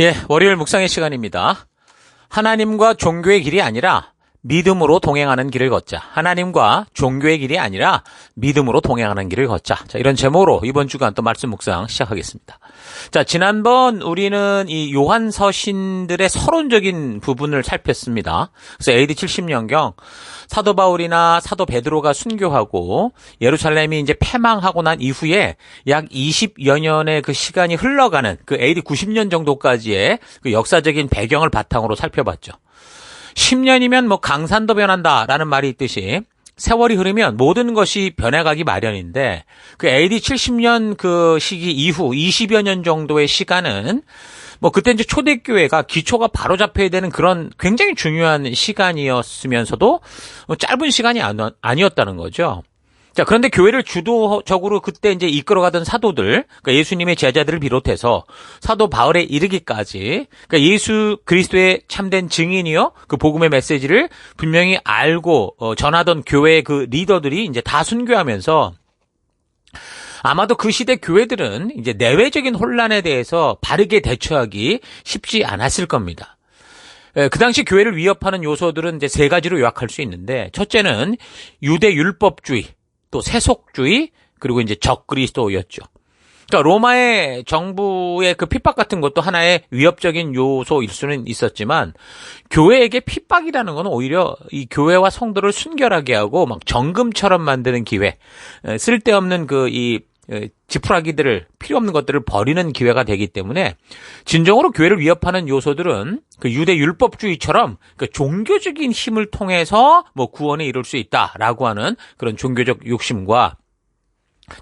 예, 월요일 묵상의 시간입니다. 하나님과 종교의 길이 아니라 믿음으로 동행하는 길을 걷자. 하나님과 종교의 길이 아니라 믿음으로 동행하는 길을 걷자. 자, 이런 제목으로 이번 주간 또 말씀 묵상 시작하겠습니다. 자, 지난번 우리는 이 요한 서신들의 서론적인 부분을 살폈습니다. 그래서 AD 70년경 사도 바울이나 사도 베드로가 순교하고 예루살렘이 이제 패망하고 난 이후에 약 20여 년의 그 시간이 흘러가는 그 AD 90년 정도까지의 그 역사적인 배경을 바탕으로 살펴봤죠. 10년이면 뭐 강산도 변한다라는 말이 있듯이 세월이 흐르면 모든 것이 변해가기 마련인데 그 AD 70년 그 시기 이후 20여 년 정도의 시간은 뭐 그때 이제 초대교회가 기초가 바로 잡혀야 되는 그런 굉장히 중요한 시간이었으면서도 짧은 시간이 아니었다는 거죠. 자, 그런데 교회를 주도적으로 그때 이제 이끌어가던 사도들, 그러니까 예수님의 제자들을 비롯해서 사도 바울에 이르기까지, 그러니까 예수 그리스도의 참된 증인이요, 그 복음의 메시지를 분명히 알고 어, 전하던 교회의 그 리더들이 이제 다 순교하면서 아마도 그 시대 교회들은 이제 내외적인 혼란에 대해서 바르게 대처하기 쉽지 않았을 겁니다. 예, 그 당시 교회를 위협하는 요소들은 이제 세 가지로 요약할 수 있는데 첫째는 유대 율법주의, 또 세속주의 그리고 이제 적그리스도였죠. 그러니까 로마의 정부의 그 핍박 같은 것도 하나의 위협적인 요소일 수는 있었지만 교회에게 핍박이라는 건 오히려 이 교회와 성도를 순결하게 하고 막 정금처럼 만드는 기회, 쓸데없는 그이 지푸라기들을 필요 없는 것들을 버리는 기회가 되기 때문에 진정으로 교회를 위협하는 요소들은 그 유대 율법주의처럼 그 종교적인 힘을 통해서 뭐 구원에 이룰 수 있다라고 하는 그런 종교적 욕심과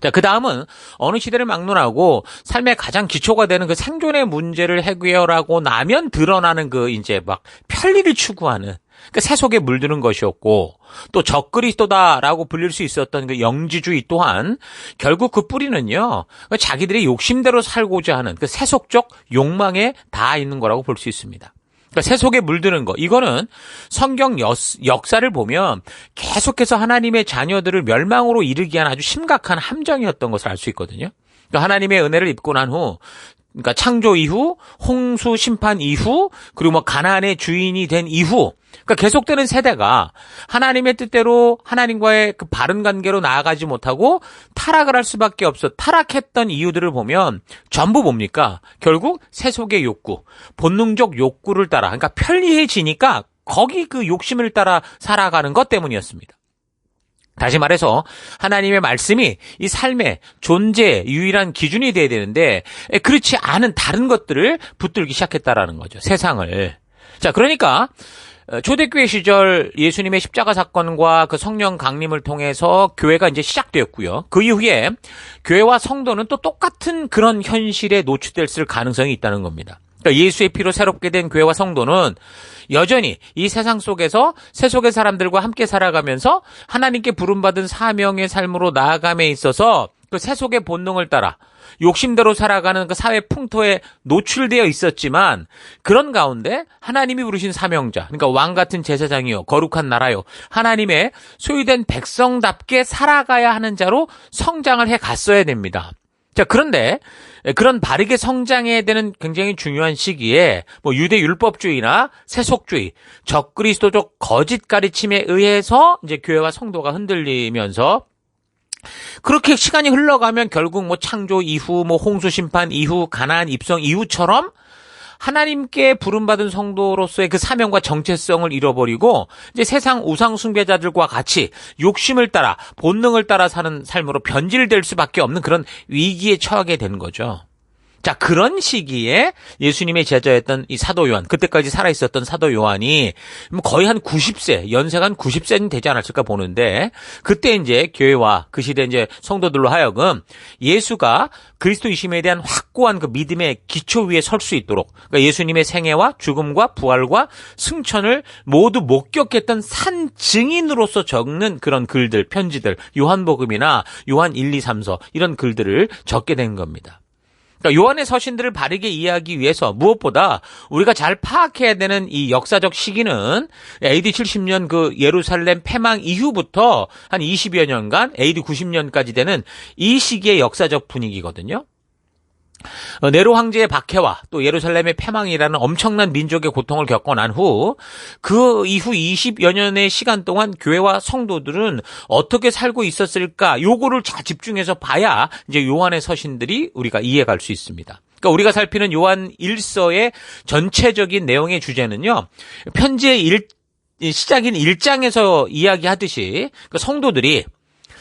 자, 그 다음은 어느 시대를 막론하고 삶의 가장 기초가 되는 그 생존의 문제를 해결하고 나면 드러나는 그 이제 막 편리를 추구하는 그 세속에 물드는 것이었고 또 적그리스도다라고 불릴 수 있었던 그 영지주의 또한 결국 그 뿌리는요 그 자기들이 욕심대로 살고자 하는 그 세속적 욕망에 닿아 있는 거라고 볼 수 있습니다. 그러니까 세속에 물드는 거 이거는 성경 역사를 보면 계속해서 하나님의 자녀들을 멸망으로 이르게 한 아주 심각한 함정이었던 것을 알 수 있거든요. 그러니까 하나님의 은혜를 입고 난 후 그러니까 창조 이후, 홍수 심판 이후, 그리고 뭐 가나안의 주인이 된 이후, 그러니까 계속되는 세대가 하나님의 뜻대로 하나님과의 그 바른 관계로 나아가지 못하고 타락을 할 수밖에 없어 타락했던 이유들을 보면 전부 뭡니까? 결국 세속의 욕구, 본능적 욕구를 따라, 그러니까 편리해지니까 거기 그 욕심을 따라 살아가는 것 때문이었습니다. 다시 말해서 하나님의 말씀이 이 삶의 존재 유일한 기준이 돼야 되는데 그렇지 않은 다른 것들을 붙들기 시작했다라는 거죠. 세상을. 자, 그러니까 어, 초대교회 시절 예수님의 십자가 사건과 그 성령 강림을 통해서 교회가 이제 시작되었고요. 그 이후에 교회와 성도는 또 똑같은 그런 현실에 노출됐을 가능성이 있다는 겁니다. 그러니까 예수의 피로 새롭게 된 교회와 성도는 여전히 이 세상 속에서 세속의 사람들과 함께 살아가면서 하나님께 부름받은 사명의 삶으로 나아감에 있어서 그 세속의 본능을 따라 욕심대로 살아가는 그 사회 풍토에 노출되어 있었지만 그런 가운데 하나님이 부르신 사명자, 그러니까 왕 같은 제사장이요, 거룩한 나라요, 하나님의 소유된 백성답게 살아가야 하는 자로 성장을 해 갔어야 됩니다. 자, 그런데 그런 바르게 성장해야 되는 굉장히 중요한 시기에 뭐 유대 율법주의나 세속주의, 적그리스도적 거짓 가르침에 의해서 이제 교회와 성도가 흔들리면서 그렇게 시간이 흘러가면 결국 뭐 창조 이후 뭐 홍수 심판 이후 가나안 입성 이후처럼 하나님께 부름받은 성도로서의 그 사명과 정체성을 잃어버리고 이제 세상 우상 숭배자들과 같이 욕심을 따라 본능을 따라 사는 삶으로 변질될 수밖에 없는 그런 위기에 처하게 되는 거죠. 자, 그런 시기에 예수님의 제자였던 이 사도 요한, 그때까지 살아있었던 사도 요한이 뭐 거의 한 90세, 연세가 한 90세는 되지 않았을까 보는데, 그때 이제 교회와 그 시대 이제 성도들로 하여금 예수가 그리스도이심에 대한 확고한 그 믿음의 기초 위에 설 수 있도록, 그러니까 예수님의 생애와 죽음과 부활과 승천을 모두 목격했던 산 증인으로서 적는 그런 글들, 편지들, 요한복음이나 요한 1, 2, 3서 이런 글들을 적게 된 겁니다. 그러니까 요한의 서신들을 바르게 이해하기 위해서 무엇보다 우리가 잘 파악해야 되는 이 역사적 시기는 AD 70년 그 예루살렘 패망 이후부터 한 20여 년간 AD 90년까지 되는 이 시기의 역사적 분위기거든요. 어, 네로 황제의 박해와 또 예루살렘의 패망이라는 엄청난 민족의 고통을 겪고 난 후 그 이후 20여 년의 시간 동안 교회와 성도들은 어떻게 살고 있었을까 요거를 잘 집중해서 봐야 이제 요한의 서신들이 우리가 이해갈 수 있습니다. 그러니까 우리가 살피는 요한 1서의 전체적인 내용의 주제는요. 편지의 일, 시작인 1장에서 이야기하듯이 그 성도들이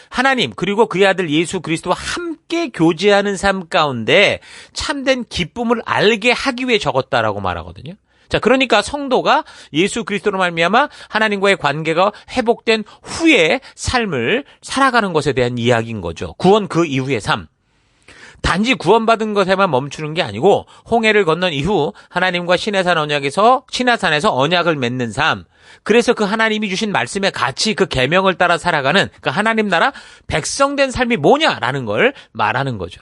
하나님 그리고 그의 아들 예수 그리스도와 함께 교제하는 삶 가운데 참된 기쁨을 알게 하기 위해 적었다라고 말하거든요. 자, 그러니까 성도가 예수 그리스도로 말미암아 하나님과의 관계가 회복된 후에 삶을 살아가는 것에 대한 이야기인 거죠. 구원 그 이후의 삶. 단지 구원받은 것에만 멈추는 게 아니고 홍해를 건넌 이후 하나님과 신해산 언약에서 신해산에서 언약을 맺는 삶. 그래서 그 하나님이 주신 말씀의 가치 그 계명을 따라 살아가는 그 하나님 나라 백성된 삶이 뭐냐라는 걸 말하는 거죠.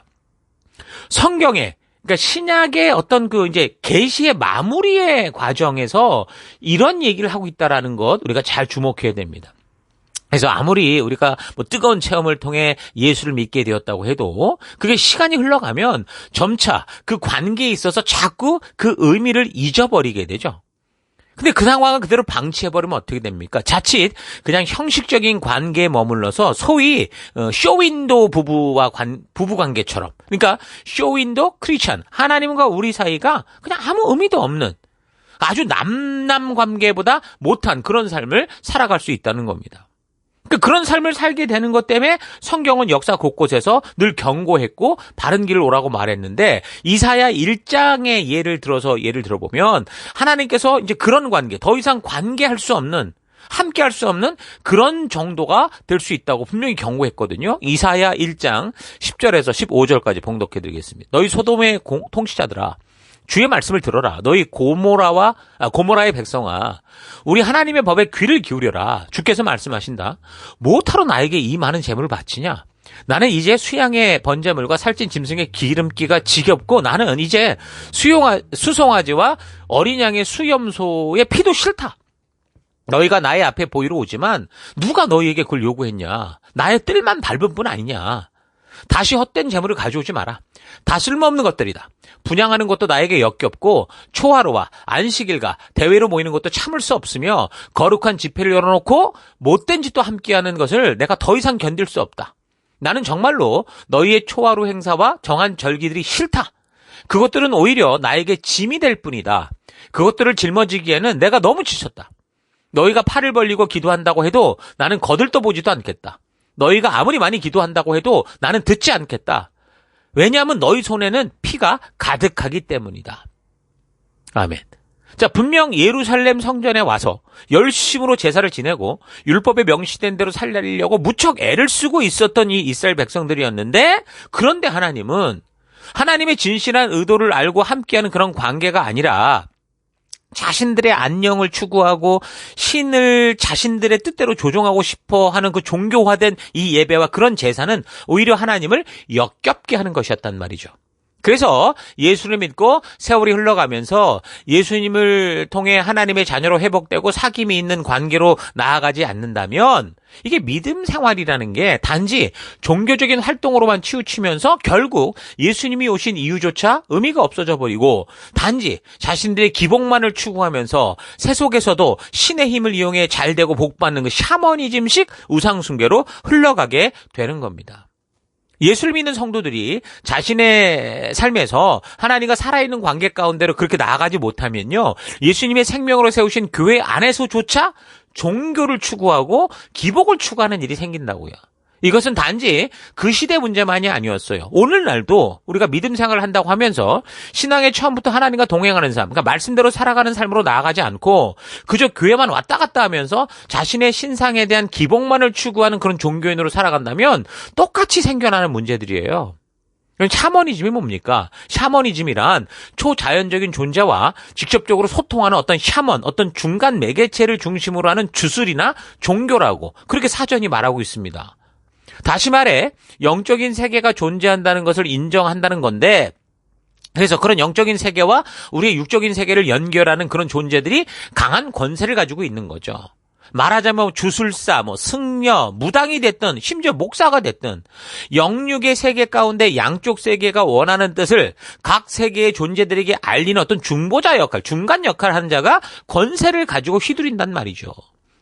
성경에 그러니까 신약의 어떤 그 이제 계시의 마무리의 과정에서 이런 얘기를 하고 있다라는 것 우리가 잘 주목해야 됩니다. 그래서 아무리 우리가 뭐 뜨거운 체험을 통해 예수를 믿게 되었다고 해도 그게 시간이 흘러가면 점차 그 관계에 있어서 자꾸 그 의미를 잊어버리게 되죠. 근데 그 상황을 그대로 방치해버리면 어떻게 됩니까? 자칫 그냥 형식적인 관계에 머물러서 소위 어, 쇼윈도 부부와 관, 부부 관계처럼 그러니까 쇼윈도 크리스천 하나님과 우리 사이가 그냥 아무 의미도 없는 아주 남남 관계보다 못한 그런 삶을 살아갈 수 있다는 겁니다. 그러니까 그런 삶을 살게 되는 것 때문에 성경은 역사 곳곳에서 늘 경고했고 바른 길을 오라고 말했는데 이사야 1장의 예를 들어서 예를 들어보면 하나님께서 이제 그런 관계 더 이상 관계할 수 없는 함께 할 수 없는 그런 정도가 될 수 있다고 분명히 경고했거든요. 이사야 1장 10절에서 15절까지 봉독해 드리겠습니다. 너희 소돔의 공, 통치자들아 주의 말씀을 들어라. 너희 고모라와 아, 고모라의 백성아, 우리 하나님의 법에 귀를 기울여라. 주께서 말씀하신다. 무엇하러 나에게 이 많은 재물을 바치냐? 나는 이제 수양의 번제물과 살찐 짐승의 기름기가 지겹고 나는 이제 수용하, 수송아지와 어린 양의 수염소의 피도 싫다. 너희가 나의 앞에 보이러 오지만 누가 너희에게 그걸 요구했냐? 나의 뜰만 밟은 뿐 아니냐? 다시 헛된 재물을 가져오지 마라. 다 쓸모없는 것들이다. 분양하는 것도 나에게 역겹고 초하루와 안식일과 대회로 모이는 것도 참을 수 없으며 거룩한 집회를 열어놓고 못된 짓도 함께하는 것을 내가 더 이상 견딜 수 없다. 나는 정말로 너희의 초하루 행사와 정한 절기들이 싫다. 그것들은 오히려 나에게 짐이 될 뿐이다. 그것들을 짊어지기에는 내가 너무 지쳤다. 너희가 팔을 벌리고 기도한다고 해도 나는 거들떠 보지도 않겠다. 너희가 아무리 많이 기도한다고 해도 나는 듣지 않겠다. 왜냐하면 너희 손에는 피가 가득하기 때문이다. 아멘. 자, 분명 예루살렘 성전에 와서 열심으로 제사를 지내고 율법에 명시된 대로 살려고 무척 애를 쓰고 있었던 이 이스라엘 백성들이었는데 그런데 하나님은 하나님의 진실한 의도를 알고 함께하는 그런 관계가 아니라 자신들의 안녕을 추구하고 신을 자신들의 뜻대로 조종하고 싶어 하는 그 종교화된 이 예배와 그런 제사는 오히려 하나님을 역겹게 하는 것이었단 말이죠. 그래서 예수를 믿고 세월이 흘러가면서 예수님을 통해 하나님의 자녀로 회복되고 사귐이 있는 관계로 나아가지 않는다면 이게 믿음 생활이라는 게 단지 종교적인 활동으로만 치우치면서 결국 예수님이 오신 이유조차 의미가 없어져 버리고 단지 자신들의 기복만을 추구하면서 세속에서도 신의 힘을 이용해 잘 되고 복 받는 그 샤머니즘식 우상숭배로 흘러가게 되는 겁니다. 예수를 믿는 성도들이 자신의 삶에서 하나님과 살아있는 관계 가운데로 그렇게 나아가지 못하면요. 예수님의 생명으로 세우신 교회 안에서조차 종교를 추구하고 기복을 추구하는 일이 생긴다고요. 이것은 단지 그 시대 문제만이 아니었어요. 오늘날도 우리가 믿음 생활을 한다고 하면서 신앙의 처음부터 하나님과 동행하는 삶, 그러니까 말씀대로 살아가는 삶으로 나아가지 않고 그저 교회만 왔다 갔다 하면서 자신의 신상에 대한 기복만을 추구하는 그런 종교인으로 살아간다면 똑같이 생겨나는 문제들이에요. 샤머니즘이 뭡니까? 샤머니즘이란 초자연적인 존재와 직접적으로 소통하는 어떤 샤먼, 어떤 중간 매개체를 중심으로 하는 주술이나 종교라고 그렇게 사전이 말하고 있습니다. 다시 말해 영적인 세계가 존재한다는 것을 인정한다는 건데 그래서 그런 영적인 세계와 우리의 육적인 세계를 연결하는 그런 존재들이 강한 권세를 가지고 있는 거죠. 말하자면 주술사, 뭐 승려, 무당이 됐든 심지어 목사가 됐든 영육의 세계 가운데 양쪽 세계가 원하는 뜻을 각 세계의 존재들에게 알리는 어떤 중보자 역할, 중간 역할을 하는 자가 권세를 가지고 휘두른단 말이죠.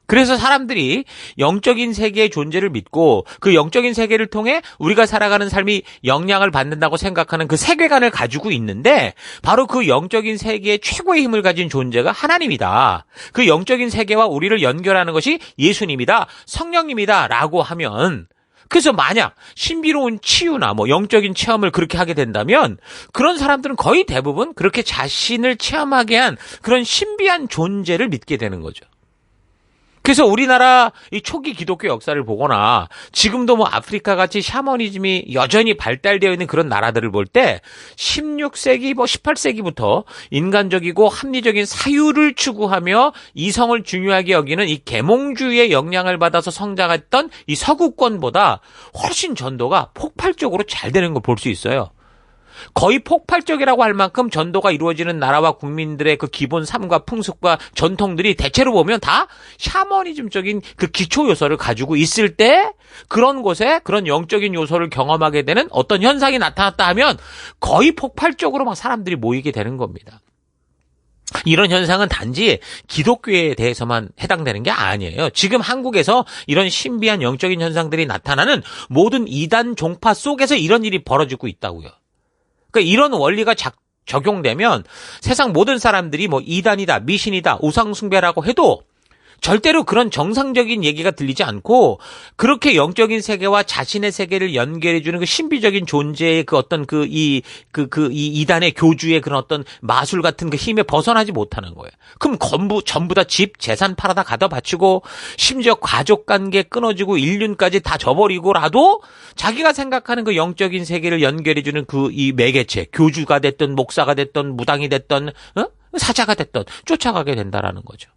그래서 사람들이 영적인 세계의 존재를 믿고 그 영적인 세계를 통해 우리가 살아가는 삶이 영향을 받는다고 생각하는 그 세계관을 가지고 있는데 바로 그 영적인 세계의 최고의 힘을 가진 존재가 하나님이다. 그 영적인 세계와 우리를 연결하는 것이 예수님이다. 성령님이다. 라고 하면 그래서 만약 신비로운 치유나 뭐 영적인 체험을 그렇게 하게 된다면 그런 사람들은 거의 대부분 그렇게 자신을 체험하게 한 그런 신비한 존재를 믿게 되는 거죠. 그래서 우리나라 이 초기 기독교 역사를 보거나 지금도 뭐 아프리카 같이 샤머니즘이 여전히 발달되어 있는 그런 나라들을 볼 때 16세기 뭐 18세기부터 인간적이고 합리적인 사유를 추구하며 이성을 중요하게 여기는 이 계몽주의의 영향을 받아서 성장했던 이 서구권보다 훨씬 전도가 폭발적으로 잘 되는 걸 볼 수 있어요. 거의 폭발적이라고 할 만큼 전도가 이루어지는 나라와 국민들의 그 기본 삶과 풍습과 전통들이 대체로 보면 다 샤머니즘적인 그 기초 요소를 가지고 있을 때 그런 곳에 그런 영적인 요소를 경험하게 되는 어떤 현상이 나타났다 하면 거의 폭발적으로 막 사람들이 모이게 되는 겁니다. 이런 현상은 단지 기독교에 대해서만 해당되는 게 아니에요. 지금 한국에서 이런 신비한 영적인 현상들이 나타나는 모든 이단 종파 속에서 이런 일이 벌어지고 있다고요. 그러니까 이런 원리가 작, 적용되면 세상 모든 사람들이 뭐 이단이다, 미신이다, 우상숭배라고 해도 절대로 그런 정상적인 얘기가 들리지 않고 그렇게 영적인 세계와 자신의 세계를 연결해 주는 그 신비적인 존재의 그 어떤 그 이 그 그 이 이단의 교주의 그런 어떤 마술 같은 그 힘에 벗어나지 못하는 거예요. 그럼 전부 전부 다 집 재산 팔아다 가다 바치고 심지어 가족 관계 끊어지고 인륜까지 다 저버리고라도 자기가 생각하는 그 영적인 세계를 연결해 주는 그 이 매개체 교주가 됐든 목사가 됐든 무당이 됐든 어? 사자가 됐든 쫓아가게 된다라는 거죠.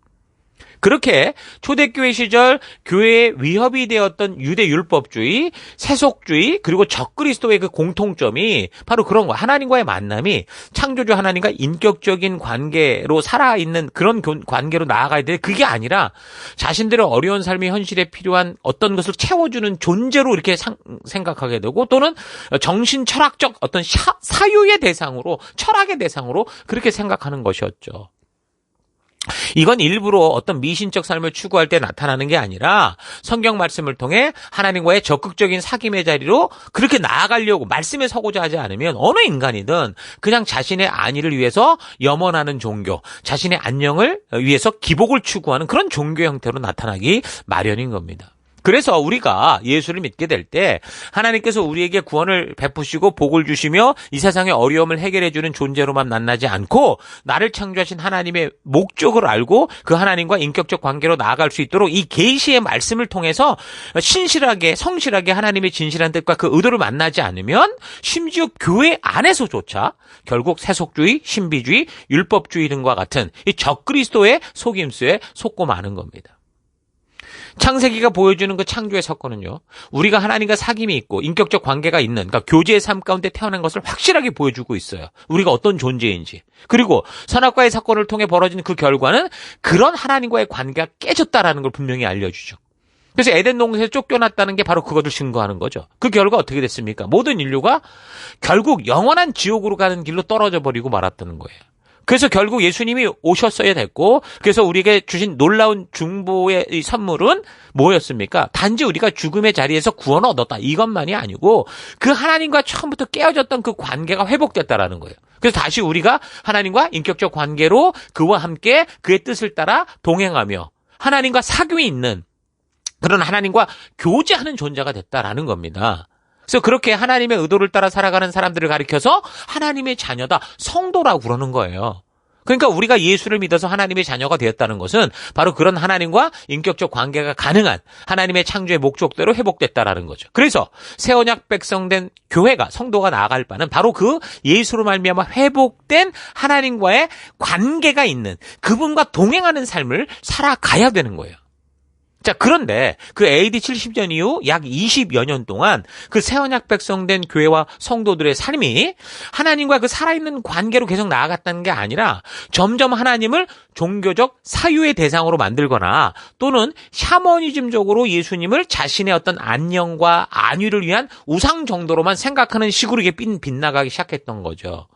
그렇게 초대교회 시절 교회의 위협이 되었던 유대 율법주의, 세속주의, 그리고 적그리스도의 그 공통점이 바로 그런 거. 하나님과의 만남이 창조주 하나님과 인격적인 관계로 살아있는 그런 관계로 나아가야 돼. 그게 아니라 자신들의 어려운 삶의 현실에 필요한 어떤 것을 채워주는 존재로 이렇게 상, 생각하게 되고 또는 정신 철학적 어떤 샤, 사유의 대상으로 철학의 대상으로 그렇게 생각하는 것이었죠. 이건 일부러 어떤 미신적 삶을 추구할 때 나타나는 게 아니라 성경 말씀을 통해 하나님과의 적극적인 사귐의 자리로 그렇게 나아가려고 말씀에 서고자 하지 않으면 어느 인간이든 그냥 자신의 안위를 위해서 염원하는 종교, 자신의 안녕을 위해서 기복을 추구하는 그런 종교 형태로 나타나기 마련인 겁니다. 그래서 우리가 예수를 믿게 될 때 하나님께서 우리에게 구원을 베푸시고 복을 주시며 이 세상의 어려움을 해결해 주는 존재로만 만나지 않고 나를 창조하신 하나님의 목적을 알고 그 하나님과 인격적 관계로 나아갈 수 있도록 이 계시의 말씀을 통해서 신실하게 성실하게 하나님의 진실한 뜻과 그 의도를 만나지 않으면 심지어 교회 안에서조차 결국 세속주의, 신비주의, 율법주의 등과 같은 이 적그리스도의 속임수에 속고 마는 겁니다. 창세기가 보여주는 그 창조의 사건은요, 우리가 하나님과 사귐이 있고 인격적 관계가 있는, 그러니까 교제의 삶 가운데 태어난 것을 확실하게 보여주고 있어요. 우리가 어떤 존재인지. 그리고 선악과의 사건을 통해 벌어진 그 결과는 그런 하나님과의 관계가 깨졌다라는 걸 분명히 알려주죠. 그래서 에덴 동산에 쫓겨났다는 게 바로 그것을 증거하는 거죠. 그 결과 어떻게 됐습니까? 모든 인류가 결국 영원한 지옥으로 가는 길로 떨어져 버리고 말았다는 거예요. 그래서 결국 예수님이 오셨어야 됐고, 그래서 우리에게 주신 놀라운 중보의 선물은 뭐였습니까? 단지 우리가 죽음의 자리에서 구원을 얻었다. 이것만이 아니고, 그 하나님과 처음부터 깨어졌던 그 관계가 회복됐다라는 거예요. 그래서 다시 우리가 하나님과 인격적 관계로 그와 함께 그의 뜻을 따라 동행하며, 하나님과 사귐이 있는 그런 하나님과 교제하는 존재가 됐다라는 겁니다. 그래서 그렇게 하나님의 의도를 따라 살아가는 사람들을 가리켜서 하나님의 자녀다, 성도라고 그러는 거예요. 그러니까 우리가 예수를 믿어서 하나님의 자녀가 되었다는 것은 바로 그런 하나님과 인격적 관계가 가능한 하나님의 창조의 목적대로 회복됐다라는 거죠. 그래서 새 언약 백성된 교회가 성도가 나아갈 바는 바로 그 예수로 말미암아 회복된 하나님과의 관계가 있는 그분과 동행하는 삶을 살아가야 되는 거예요. 자, 그런데 그 AD 70년 이후 약 20여 년 동안 그 새언약 백성된 교회와 성도들의 삶이 하나님과 그 살아있는 관계로 계속 나아갔다는 게 아니라 점점 하나님을 종교적 사유의 대상으로 만들거나 또는 샤머니즘적으로 예수님을 자신의 어떤 안녕과 안위를 위한 우상 정도로만 생각하는 식으로 이게 빗- 빗나가기 시작했던 거죠.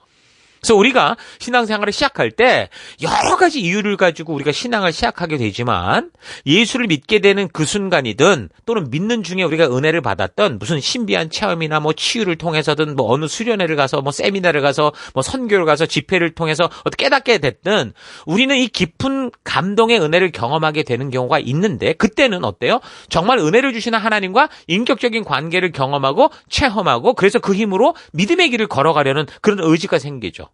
그래서 우리가 신앙생활을 시작할 때 여러 가지 이유를 가지고 우리가 신앙을 시작하게 되지만 예수를 믿게 되는 그 순간이든 또는 믿는 중에 우리가 은혜를 받았던 무슨 신비한 체험이나 뭐 치유를 통해서든 뭐 어느 수련회를 가서 뭐 세미나를 가서 뭐 선교를 가서 집회를 통해서 어떻게 깨닫게 됐든 우리는 이 깊은 감동의 은혜를 경험하게 되는 경우가 있는데 그때는 어때요? 정말 은혜를 주시는 하나님과 인격적인 관계를 경험하고 체험하고 그래서 그 힘으로 믿음의 길을 걸어가려는 그런 의지가 생기죠.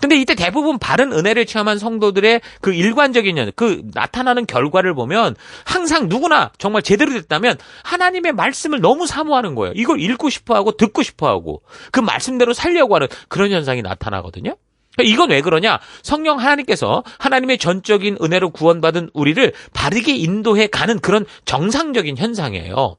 근데 이때 대부분 바른 은혜를 체험한 성도들의 그 일관적인 연, 그 나타나는 결과를 보면 항상 누구나 정말 제대로 됐다면 하나님의 말씀을 너무 사모하는 거예요. 이걸 읽고 싶어 하고 듣고 싶어 하고 그 말씀대로 살려고 하는 그런 현상이 나타나거든요. 그러니까 이건 왜 그러냐? 성령 하나님께서 하나님의 전적인 은혜로 구원받은 우리를 바르게 인도해 가는 그런 정상적인 현상이에요.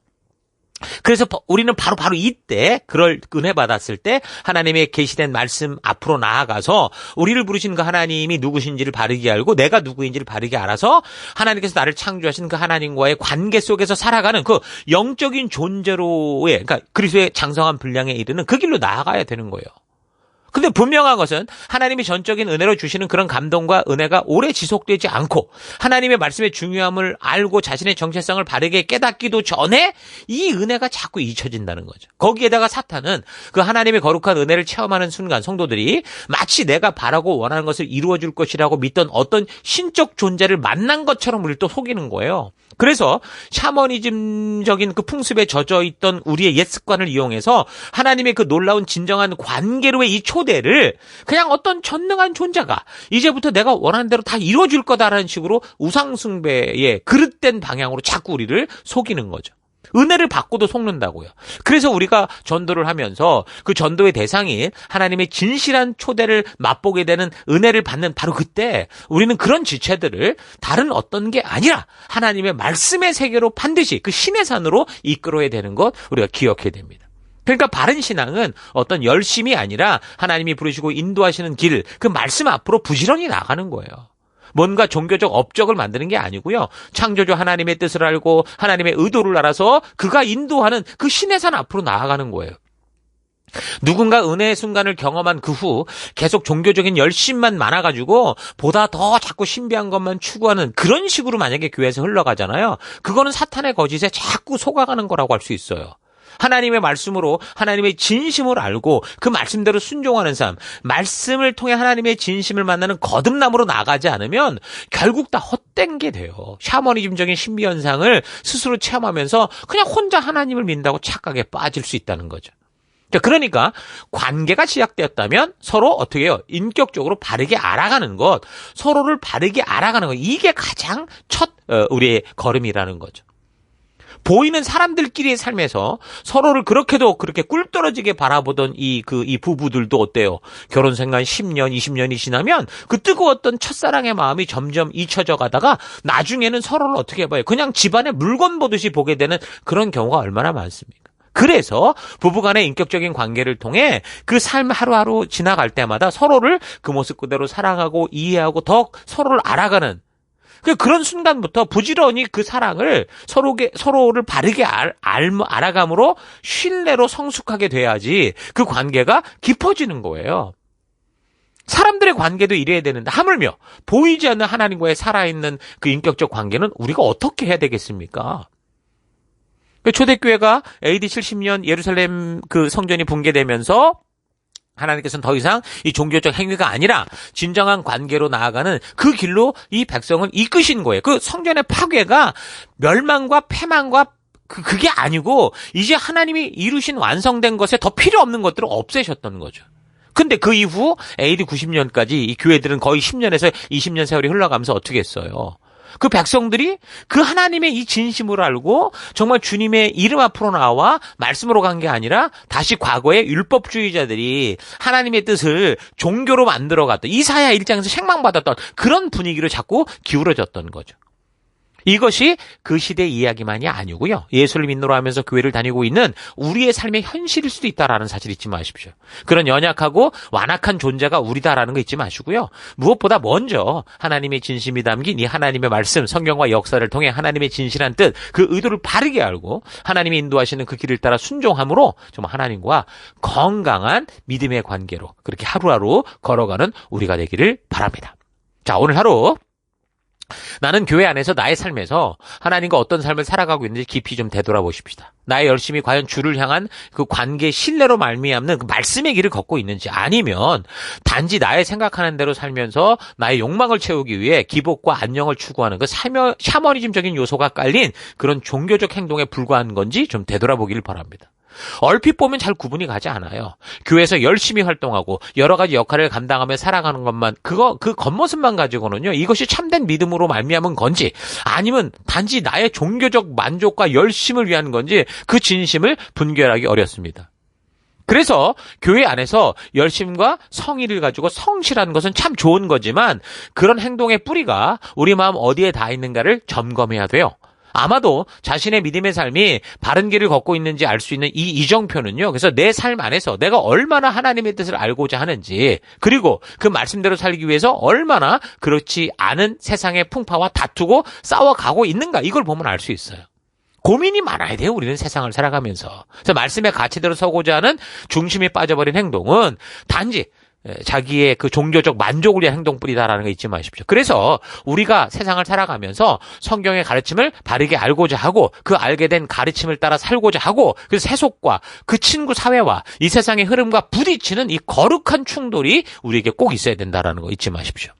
그래서 바- 우리는 바로 바로 이때 그럴 은혜 받았을 때 하나님의 계시된 말씀 앞으로 나아가서 우리를 부르신 그 하나님이 누구신지를 바르게 알고 내가 누구인지를 바르게 알아서 하나님께서 나를 창조하신 그 하나님과의 관계 속에서 살아가는 그 영적인 존재로의 그러니까 그리스도의 장성한 분량에 이르는 그 길로 나아가야 되는 거예요. 근데 분명한 것은 하나님이 전적인 은혜로 주시는 그런 감동과 은혜가 오래 지속되지 않고 하나님의 말씀의 중요함을 알고 자신의 정체성을 바르게 깨닫기도 전에 이 은혜가 자꾸 잊혀진다는 거죠. 거기에다가 사탄은 그 하나님의 거룩한 은혜를 체험하는 순간 성도들이 마치 내가 바라고 원하는 것을 이루어 줄 것이라고 믿던 어떤 신적 존재를 만난 것처럼 우리를 또 속이는 거예요. 그래서 샤머니즘적인 그 풍습에 젖어 있던 우리의 옛 습관을 이용해서 하나님의 그 놀라운 진정한 관계로의 이 초 대를 그냥 어떤 전능한 존재가 이제부터 내가 원하는 대로 다 이루어줄 거다라는 식으로 우상숭배의 그릇된 방향으로 자꾸 우리를 속이는 거죠. 은혜를 받고도 속는다고요. 그래서 우리가 전도를 하면서 그 전도의 대상이 하나님의 진실한 초대를 맛보게 되는 은혜를 받는 바로 그때 우리는 그런 지체들을 다른 어떤 게 아니라 하나님의 말씀의 세계로 반드시 그 신의 산으로 이끌어야 되는 것 우리가 기억해야 됩니다. 그러니까 바른 신앙은 어떤 열심이 아니라 하나님이 부르시고 인도하시는 길, 그 말씀 앞으로 부지런히 나가는 거예요. 뭔가 종교적 업적을 만드는 게 아니고요. 창조주 하나님의 뜻을 알고 하나님의 의도를 알아서 그가 인도하는 그 신의 산 앞으로 나아가는 거예요. 누군가 은혜의 순간을 경험한 그 후 계속 종교적인 열심만 많아가지고 보다 더 자꾸 신비한 것만 추구하는 그런 식으로 만약에 교회에서 흘러가잖아요. 그거는 사탄의 거짓에 자꾸 속아가는 거라고 할 수 있어요. 하나님의 말씀으로 하나님의 진심을 알고 그 말씀대로 순종하는 삶, 말씀을 통해 하나님의 진심을 만나는 거듭남으로 나가지 않으면 결국 다 헛된 게 돼요. 샤머니즘적인 신비 현상을 스스로 체험하면서 그냥 혼자 하나님을 믿는다고 착각에 빠질 수 있다는 거죠. 자, 그러니까 관계가 시작되었다면 서로 어떻게 해요? 인격적으로 바르게 알아가는 것, 서로를 바르게 알아가는 것, 이게 가장 첫 어, 우리의 걸음이라는 거죠. 보이는 사람들끼리의 삶에서 서로를 그렇게도 그렇게 꿀 떨어지게 바라보던 이, 그, 이 부부들도 어때요? 결혼 생활 10년, 20년이 지나면 그 뜨거웠던 첫사랑의 마음이 점점 잊혀져 가다가 나중에는 서로를 어떻게 봐요? 그냥 집안의 물건 보듯이 보게 되는 그런 경우가 얼마나 많습니까? 그래서 부부간의 인격적인 관계를 통해 그 삶 하루하루 지나갈 때마다 서로를 그 모습 그대로 사랑하고 이해하고 더 서로를 알아가는 그 그런 순간부터 부지런히 그 사랑을 서로게 서로를 바르게 알, 알 알아감으로 신뢰로 성숙하게 돼야지 그 관계가 깊어지는 거예요. 사람들의 관계도 이래야 되는데 하물며 보이지 않는 하나님과의 살아있는 그 인격적 관계는 우리가 어떻게 해야 되겠습니까? 그 초대교회가 AD 70년 예루살렘 그 성전이 붕괴되면서 하나님께서는 더 이상 이 종교적 행위가 아니라 진정한 관계로 나아가는 그 길로 이 백성을 이끄신 거예요. 그 성전의 파괴가 멸망과 패망과 그, 그게 아니고 이제 하나님이 이루신 완성된 것에 더 필요 없는 것들을 없애셨던 거죠. 근데 그 이후 AD 90년까지 이 교회들은 거의 10년에서 20년 세월이 흘러가면서 어떻게 했어요? 그 백성들이 그 하나님의 이 진심을 알고 정말 주님의 이름 앞으로 나와 말씀으로 간 게 아니라 다시 과거의 율법주의자들이 하나님의 뜻을 종교로 만들어 갔던 이사야 1장에서 책망받았던 그런 분위기로 자꾸 기울어졌던 거죠. 이것이 그 시대 이야기만이 아니고요. 예수를 믿노라 하면서 교회를 다니고 있는 우리의 삶의 현실일 수도 있다라는 사실 잊지 마십시오. 그런 연약하고 완악한 존재가 우리다라는 거 잊지 마시고요. 무엇보다 먼저 하나님의 진심이 담긴 이 하나님의 말씀, 성경과 역사를 통해 하나님의 진실한 뜻, 그 의도를 바르게 알고 하나님이 인도하시는 그 길을 따라 순종함으로 좀 하나님과 건강한 믿음의 관계로 그렇게 하루하루 걸어가는 우리가 되기를 바랍니다. 자, 오늘 하루 나는 교회 안에서 나의 삶에서 하나님과 어떤 삶을 살아가고 있는지 깊이 좀 되돌아보십시다. 나의 열심이 과연 주를 향한 그 관계 신뢰로 말미암는 그 말씀의 길을 걷고 있는지 아니면 단지 나의 생각하는 대로 살면서 나의 욕망을 채우기 위해 기복과 안녕을 추구하는 그 샤머, 샤머니즘적인 요소가 깔린 그런 종교적 행동에 불과한 건지 좀 되돌아보기를 바랍니다. 얼핏 보면 잘 구분이 가지 않아요. 교회에서 열심히 활동하고 여러 가지 역할을 감당하며 살아가는 것만 그거 그 겉모습만 가지고는요. 이것이 참된 믿음으로 말미암은 건지 아니면 단지 나의 종교적 만족과 열심을 위한 건지 그 진심을 분별하기 어렵습니다. 그래서 교회 안에서 열심과 성의를 가지고 성실한 것은 참 좋은 거지만 그런 행동의 뿌리가 우리 마음 어디에 다 있는가를 점검해야 돼요. 아마도 자신의 믿음의 삶이 바른 길을 걷고 있는지 알 수 있는 이 이정표는요. 그래서 내 삶 안에서 내가 얼마나 하나님의 뜻을 알고자 하는지 그리고 그 말씀대로 살기 위해서 얼마나 그렇지 않은 세상의 풍파와 다투고 싸워가고 있는가 이걸 보면 알 수 있어요. 고민이 많아야 돼요. 우리는 세상을 살아가면서. 그래서 말씀의 가치대로 서고자 하는 중심이 빠져버린 행동은 단지 예, 자기의 그 종교적 만족을 위한 행동뿐이다라는 거 잊지 마십시오. 그래서 우리가 세상을 살아가면서 성경의 가르침을 바르게 알고자 하고 그 알게 된 가르침을 따라 살고자 하고 그 세속과 그 친구 사회와 이 세상의 흐름과 부딪히는 이 거룩한 충돌이 우리에게 꼭 있어야 된다라는 거 잊지 마십시오.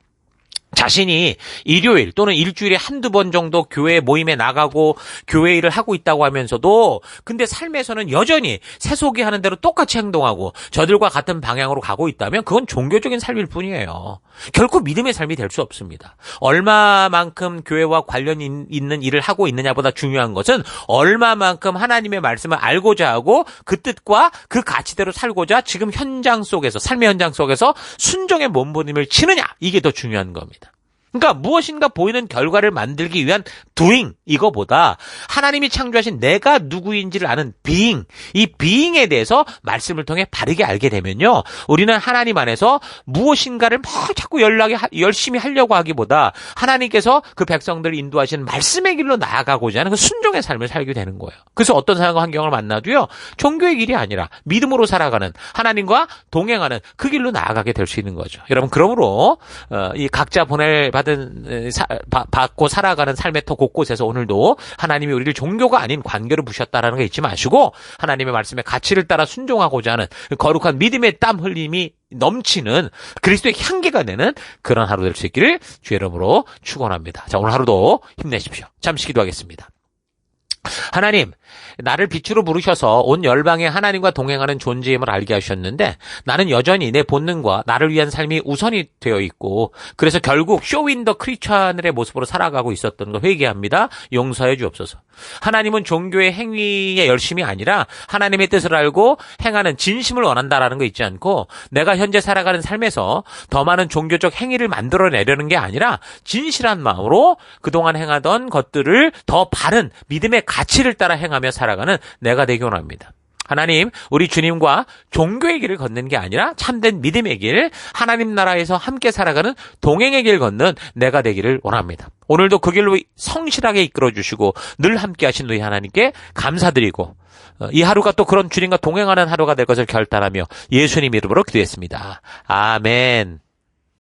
자신이 일요일 또는 일주일에 한두 번 정도 교회 모임에 나가고 교회 일을 하고 있다고 하면서도 근데 삶에서는 여전히 세속이 하는 대로 똑같이 행동하고 저들과 같은 방향으로 가고 있다면 그건 종교적인 삶일 뿐이에요. 결코 믿음의 삶이 될 수 없습니다. 얼마만큼 교회와 관련 있는 일을 하고 있느냐보다 중요한 것은 얼마만큼 하나님의 말씀을 알고자 하고 그 뜻과 그 가치대로 살고자 지금 현장 속에서 삶의 현장 속에서 순종의 몸부림을 치느냐 이게 더 중요한 겁니다. 그러니까 무엇인가 보이는 결과를 만들기 위한 doing 이거보다 하나님이 창조하신 내가 누구인지를 아는 being 이 being에 대해서 말씀을 통해 바르게 알게 되면요 우리는 하나님 안에서 무엇인가를 막 자꾸 연락이 열심히 하려고 하기보다 하나님께서 그 백성들을 인도하시는 말씀의 길로 나아가고자 하는 그 순종의 삶을 살게 되는 거예요. 그래서 어떤 상황과 환경을 만나도요 종교의 길이 아니라 믿음으로 살아가는 하나님과 동행하는 그 길로 나아가게 될 수 있는 거죠. 여러분 그러므로 어, 이 각자 보낼 받은 사, 받고 살아가는 삶의 터 곳곳에서 오늘도 하나님이 우리를 종교가 아닌 관계로 부셨다라는 거 잊지 마시고 하나님의 말씀에 가치를 따라 순종하고자 하는 거룩한 믿음의 땀 흘림이 넘치는 그리스도의 향기가 되는 그런 하루 될 수 있기를 주의 이름으로 축원합니다. 자, 오늘 하루도 힘내십시오. 잠시 기도하겠습니다. 하나님, 나를 빛으로 부르셔서 온 열방에 하나님과 동행하는 존재임을 알게 하셨는데 나는 여전히 내 본능과 나를 위한 삶이 우선이 되어 있고 그래서 결국 쇼윈더 크리스찬의 모습으로 살아가고 있었던 걸 회개합니다. 용서해 주옵소서. 하나님은 종교의 행위의 열심이 아니라 하나님의 뜻을 알고 행하는 진심을 원한다라는 거 있지 않고 내가 현재 살아가는 삶에서 더 많은 종교적 행위를 만들어내려는 게 아니라 진실한 마음으로 그동안 행하던 것들을 더 바른 믿음의 가치를 따라 행하며 살아가는 내가 되기 원합니다. 하나님, 우리 주님과 종교의 길을 걷는 게 아니라 참된 믿음의 길, 하나님 나라에서 함께 살아가는 동행의 길 걷는 내가 되기를 원합니다. 오늘도 그 길로 성실하게 이끌어 주시고 늘 함께 하신 우리 하나님께 감사드리고 어, 이 하루가 또 그런 주님과 동행하는 하루가 될 것을 결단하며 예수님 이름으로 기도했습니다. 아멘.